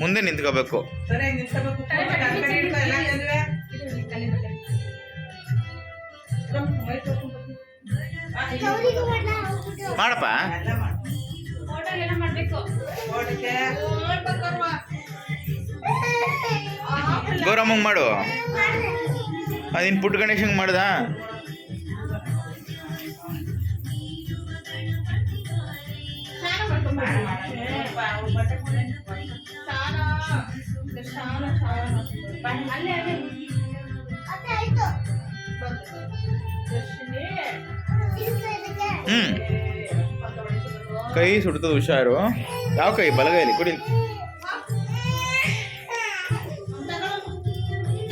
ಮುಂದೆ ನಿಂತ್ಕೋಬೇಕು. ಮಾಡಪ್ಪ. ಗೌರಮ್ಮಂಗೆ ಮಾಡು. ಅದಿನ್ ಪುಟ್ಟ ಗಣೇಶಂಗೆ ಮಾಡ್ದ? ಕೈ ಸುಡ್ತದ ಹುಷಾರು. ಯಾವ ಕೈ? ಬಲಗೈಲಿ ಕುಡಿ.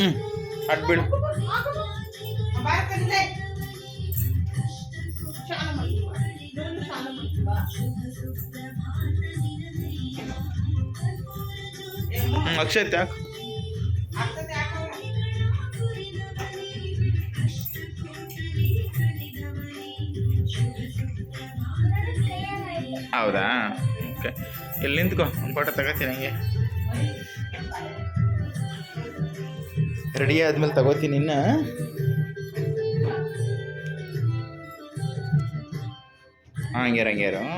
ಹ್ಮ್ ಅಡ್ಬಿಡು. ಬಾಯ್ ಕಡಿಲೆ. ತ್ಯಾಕ್ ಹೌದಾ? ಓಕೆ. ಇಲ್ಲಿ ನಿಂತ್ಕೋ ಒಂದು ಫೋಟೋ ತಗೋತೀನಿ ಹಂಗೆ. ರೆಡಿ ಆದ್ಮೇಲೆ ತಗೋತೀನಿ ಇನ್ನ. ஆ இங்கேரும் இங்கேரும்